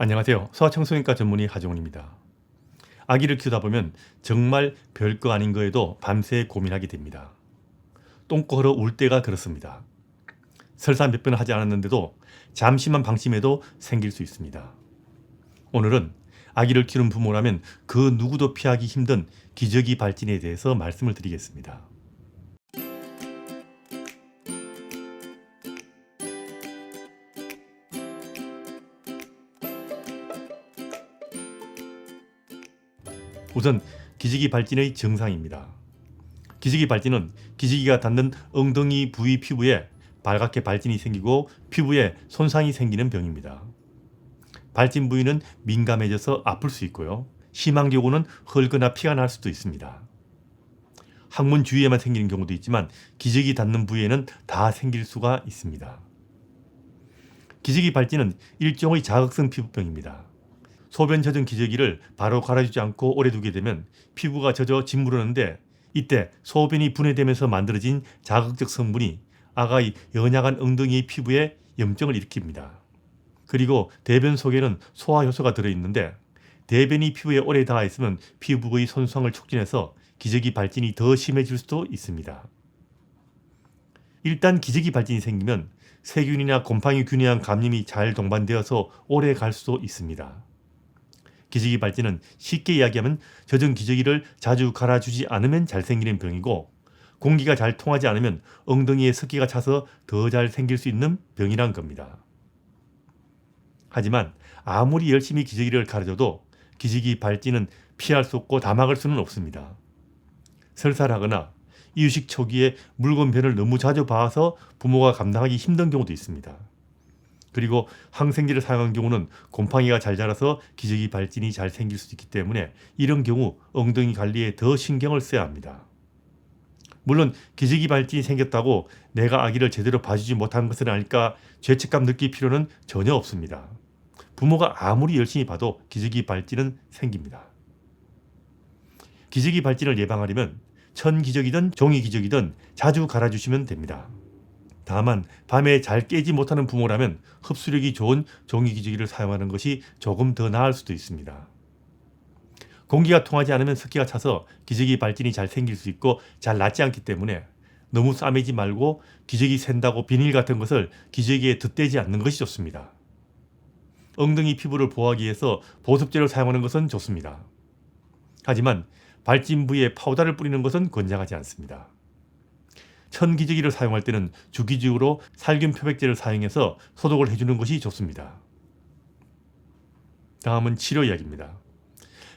안녕하세요. 소아청소년과 전문의 하정훈입니다. 아기를 키우다 보면 정말 별거 아닌 거에도 밤새 고민하게 됩니다. 똥꼬로 울 때가 그렇습니다. 설사 몇 번 하지 않았는데도 잠시만 방심해도 생길 수 있습니다. 오늘은 아기를 키우는 부모라면 그 누구도 피하기 힘든 기저귀 발진에 대해서 말씀을 드리겠습니다. 우선 기저귀 발진의 증상입니다. 기저귀 발진은 기저귀가 닿는 엉덩이 부위 피부에 발갛게 발진이 생기고 피부에 손상이 생기는 병입니다. 발진 부위는 민감해져서 아플 수 있고요. 심한 경우는 헐거나 피가 날 수도 있습니다. 항문 주위에만 생기는 경우도 있지만 기저귀 닿는 부위에는 다 생길 수가 있습니다. 기저귀 발진은 일종의 자극성 피부병입니다. 소변 젖은 기저귀를 바로 갈아주지 않고 오래 두게 되면 피부가 젖어 짓무르는데 이때 소변이 분해되면서 만들어진 자극적 성분이 아가의 연약한 엉덩이 피부에 염증을 일으킵니다. 그리고 대변 속에는 소화 효소가 들어있는데 대변이 피부에 오래 닿아 있으면 피부의 손상을 촉진해서 기저귀 발진이 더 심해질 수도 있습니다. 일단 기저귀 발진이 생기면 세균이나 곰팡이 균이랑 감염이 잘 동반되어서 오래 갈 수도 있습니다. 기저귀 발진은 쉽게 이야기하면 젖은 기저귀를 자주 갈아주지 않으면 잘 생기는 병이고 공기가 잘 통하지 않으면 엉덩이에 습기가 차서 더 잘 생길 수 있는 병이란 겁니다. 하지만 아무리 열심히 기저귀를 갈아줘도 기저귀 발진은 피할 수 없고 다 막을 수는 없습니다. 설사하거나 이유식 초기에 묽은 변을 너무 자주 봐서 부모가 감당하기 힘든 경우도 있습니다. 그리고 항생제를 사용한 경우는 곰팡이가 잘 자라서 기저귀 발진이 잘 생길 수 있기 때문에 이런 경우 엉덩이 관리에 더 신경을 써야 합니다. 물론 기저귀 발진이 생겼다고 내가 아기를 제대로 봐주지 못한 것은 아닐까 죄책감 느낄 필요는 전혀 없습니다. 부모가 아무리 열심히 봐도 기저귀 발진은 생깁니다. 기저귀 발진을 예방하려면 천 기저귀든 종이 기저귀든 자주 갈아주시면 됩니다. 다만 밤에 잘 깨지 못하는 부모라면 흡수력이 좋은 종이 기저귀를 사용하는 것이 조금 더 나을 수도 있습니다. 공기가 통하지 않으면 습기가 차서 기저귀 발진이 잘 생길 수 있고 잘 낫지 않기 때문에 너무 싸매지 말고 기저귀 샌다고 비닐 같은 것을 기저귀에 덧대지 않는 것이 좋습니다. 엉덩이 피부를 보호하기 위해서 보습제를 사용하는 것은 좋습니다. 하지만 발진 부위에 파우더를 뿌리는 것은 권장하지 않습니다. 천기저귀를 사용할 때는 주기적으로 살균 표백제를 사용해서 소독을 해주는 것이 좋습니다. 다음은 치료 이야기입니다.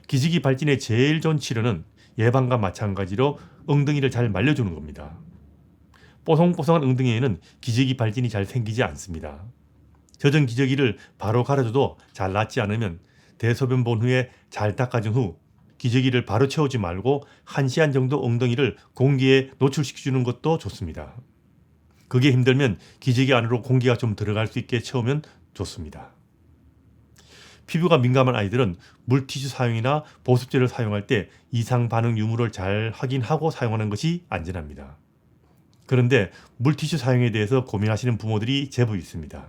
기저귀 발진의 제일 좋은 치료는 예방과 마찬가지로 엉덩이를 잘 말려주는 겁니다. 뽀송뽀송한 엉덩이에는 기저귀 발진이 잘 생기지 않습니다. 젖은 기저귀를 바로 갈아줘도 잘 낫지 않으면 대소변 본 후에 잘 닦아준 후 기저귀를 바로 채우지 말고 1시간 정도 엉덩이를 공기에 노출시켜주는 것도 좋습니다. 그게 힘들면 기저귀 안으로 공기가 좀 들어갈 수 있게 채우면 좋습니다. 피부가 민감한 아이들은 물티슈 사용이나 보습제를 사용할 때 이상 반응 유무를 잘 확인하고 사용하는 것이 안전합니다. 그런데 물티슈 사용에 대해서 고민하시는 부모들이 제법 있습니다.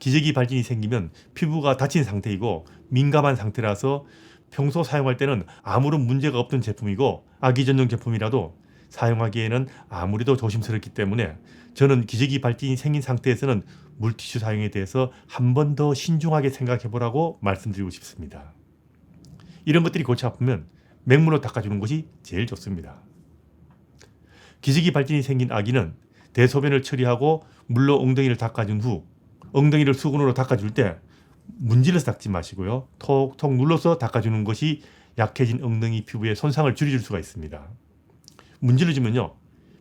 기저귀 발진이 생기면 피부가 다친 상태이고 민감한 상태라서 평소 사용할 때는 아무런 문제가 없던 제품이고 아기 전용 제품이라도 사용하기에는 아무래도 조심스럽기 때문에 저는 기저귀 발진이 생긴 상태에서는 물티슈 사용에 대해서 한 번 더 신중하게 생각해 보라고 말씀드리고 싶습니다. 이런 것들이 골치 아프면 맹물로 닦아주는 것이 제일 좋습니다. 기저귀 발진이 생긴 아기는 대소변을 처리하고 물로 엉덩이를 닦아준 후 엉덩이를 수건으로 닦아줄 때 문질러서 닦지 마시고요. 톡톡 눌러서 닦아주는 것이 약해진 엉덩이 피부에 손상을 줄여줄 수가 있습니다. 문질러주면요.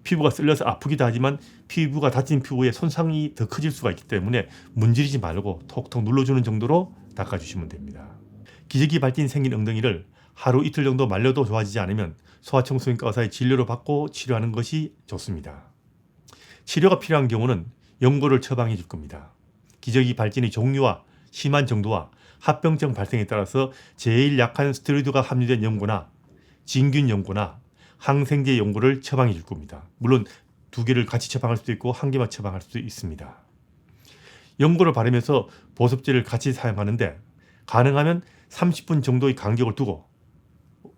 피부가 쓸려서 아프기도 하지만 피부가 다친 피부에 손상이 더 커질 수가 있기 때문에 문지르지 말고 톡톡 눌러주는 정도로 닦아주시면 됩니다. 기저귀 발진 생긴 엉덩이를 하루 이틀 정도 말려도 좋아지지 않으면 소아청소년과 의사의 진료를 받고 치료하는 것이 좋습니다. 치료가 필요한 경우는 연고를 처방해 줄 겁니다. 기저귀 발진의 종류와 심한 정도와 합병증 발생에 따라서 제일 약한 스테로이드가 함유된 연고나 진균 연고나 항생제 연고를 처방해 줄 겁니다. 물론 두 개를 같이 처방할 수도 있고 한 개만 처방할 수도 있습니다. 연고를 바르면서 보습제를 같이 사용하는데 가능하면 30분 정도의 간격을 두고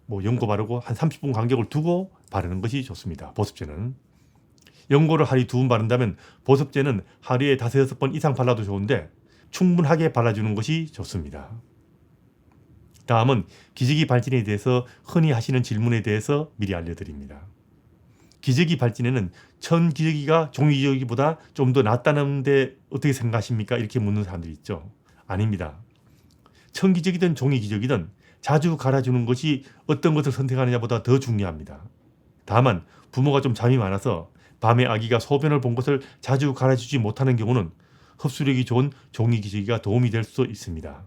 뭐 연고 바르고 한 30분 간격을 두고 바르는 것이 좋습니다. 보습제는 연고를 하루에 두 번 바른다면 보습제는 하루에 다섯 여섯 번 이상 발라도 좋은데 충분하게 발라주는 것이 좋습니다. 다음은 기저귀 발진에 대해서 흔히 하시는 질문에 대해서 미리 알려드립니다. 기저귀 발진에는 천 기저귀가 종이 기저귀보다 좀 더 낫다는데 어떻게 생각하십니까? 이렇게 묻는 사람들이 있죠. 아닙니다. 천 기저귀든 종이 기저귀든 자주 갈아주는 것이 어떤 것을 선택하느냐보다 더 중요합니다. 다만 부모가 좀 잠이 많아서 밤에 아기가 소변을 본 것을 자주 갈아주지 못하는 경우는 흡수력이 좋은 종이 기저귀가 도움이 될 수 있습니다.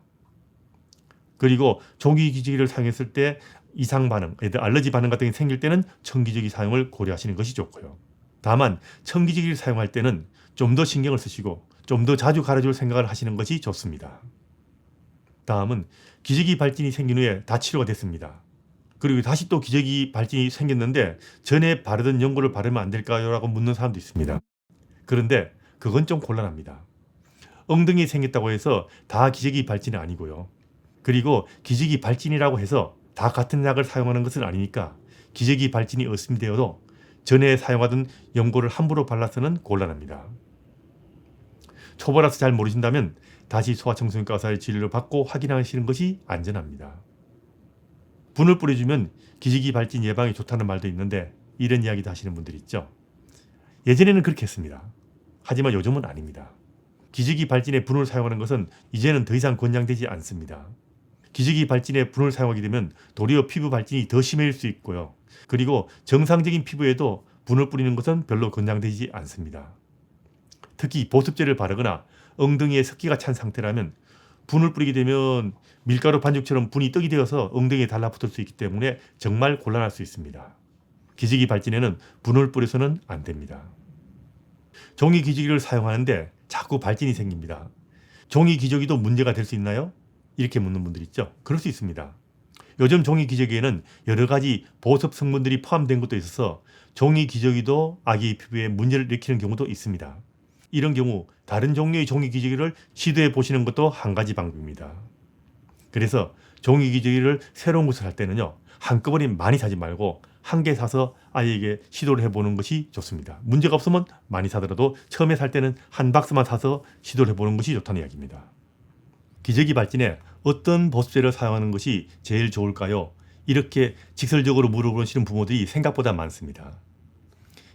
그리고 종이 기저귀를 사용했을 때 이상 반응, 알러지 반응 같은 게 생길 때는 청기저귀 사용을 고려하시는 것이 좋고요. 다만 청기저귀를 사용할 때는 좀 더 신경을 쓰시고 좀 더 자주 갈아줄 생각을 하시는 것이 좋습니다. 다음은 기저귀 발진이 생긴 후에 다 치료가 됐습니다. 그리고 다시 또 기저귀 발진이 생겼는데 전에 바르던 연고를 바르면 안 될까요? 라고 묻는 사람도 있습니다. 그런데 그건 좀 곤란합니다. 엉덩이 생겼다고 해서 다 기저귀 발진이 아니고요. 그리고 기저귀 발진이라고 해서 다 같은 약을 사용하는 것은 아니니까 기저귀 발진이 없음되어도 전에 사용하던 연고를 함부로 발라서는 곤란합니다. 초보라서 잘 모르신다면 다시 소아청소년과 의사의 진료를 받고 확인하시는 것이 안전합니다. 분을 뿌려주면 기저귀 발진 예방에 좋다는 말도 있는데 이런 이야기도 하시는 분들이 있죠. 예전에는 그렇게 했습니다. 하지만 요즘은 아닙니다. 기저귀 발진에 분을 사용하는 것은 이제는 더 이상 권장되지 않습니다. 기저귀 발진에 분을 사용하게 되면 도리어 피부 발진이 더 심해질 수 있고요. 그리고 정상적인 피부에도 분을 뿌리는 것은 별로 권장되지 않습니다. 특히 보습제를 바르거나 엉덩이에 습기가 찬 상태라면 분을 뿌리게 되면 밀가루 반죽처럼 분이 떡이 되어서 엉덩이에 달라붙을 수 있기 때문에 정말 곤란할 수 있습니다. 기저귀 발진에는 분을 뿌려서는 안 됩니다. 종이 기저귀를 사용하는데 자꾸 발진이 생깁니다. 종이 기저귀도 문제가 될 수 있나요? 이렇게 묻는 분들 있죠. 그럴 수 있습니다. 요즘 종이 기저귀에는 여러 가지 보습 성분들이 포함된 것도 있어서 종이 기저귀도 아기 피부에 문제를 일으키는 경우도 있습니다. 이런 경우 다른 종류의 종이 기저귀를 시도해 보시는 것도 한 가지 방법입니다. 그래서 종이 기저귀를 새로운 것을 할 때는요. 한꺼번에 많이 사지 말고 한 개 사서 아이에게 시도를 해보는 것이 좋습니다. 문제가 없으면 많이 사더라도 처음에 살 때는 한 박스만 사서 시도를 해보는 것이 좋다는 이야기입니다. 기저귀 발진에 어떤 보습제를 사용하는 것이 제일 좋을까요? 이렇게 직설적으로 물어보시는 부모들이 생각보다 많습니다.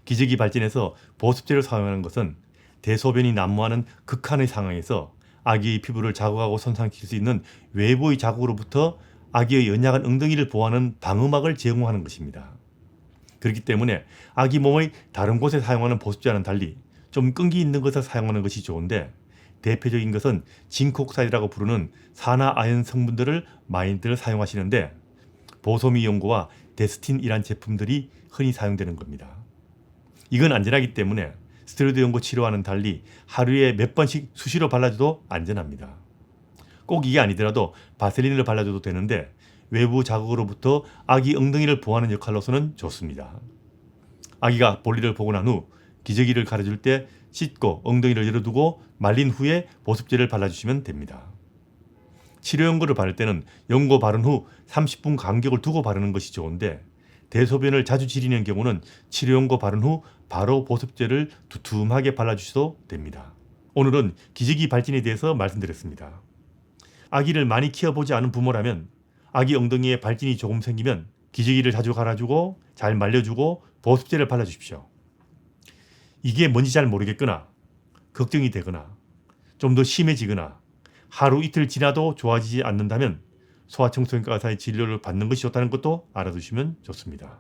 기저귀 발진에서 보습제를 사용하는 것은 대소변이 난무하는 극한의 상황에서 아기의 피부를 자극하고 손상시킬 수 있는 외부의 자극으로부터 아기의 연약한 엉덩이를 보호하는 방음막을 제공하는 것입니다. 그렇기 때문에 아기 몸의 다른 곳에 사용하는 보습제와는 달리 좀 끈기 있는 것을 사용하는 것이 좋은데 대표적인 것은 징크옥사이드라고 부르는 산화 아연 성분들을 많이들 사용하시는데 보소미 연고와 데스틴이란 제품들이 흔히 사용되는 겁니다. 이건 안전하기 때문에 스테로이드 연고 치료와는 달리 하루에 몇 번씩 수시로 발라줘도 안전합니다. 꼭 이게 아니더라도 바셀린을 발라줘도 되는데 외부 자극으로부터 아기 엉덩이를 보호하는 역할로서는 좋습니다. 아기가 볼일을 보고 난 후 기저귀를 가려줄 때 씻고 엉덩이를 열어두고 말린 후에 보습제를 발라주시면 됩니다. 치료 연고를 바를 때는 연고 바른 후 30분 간격을 두고 바르는 것이 좋은데 대소변을 자주 지리는 경우는 치료 연고 바른 후 바로 보습제를 두툼하게 발라주셔도 됩니다. 오늘은 기저귀 발진에 대해서 말씀드렸습니다. 아기를 많이 키워보지 않은 부모라면 아기 엉덩이에 발진이 조금 생기면 기저귀를 자주 갈아주고 잘 말려주고 보습제를 발라주십시오. 이게 뭔지 잘 모르겠거나 걱정이 되거나 좀 더 심해지거나 하루 이틀 지나도 좋아지지 않는다면 소아청소년과 의사의 진료를 받는 것이 좋다는 것도 알아두시면 좋습니다.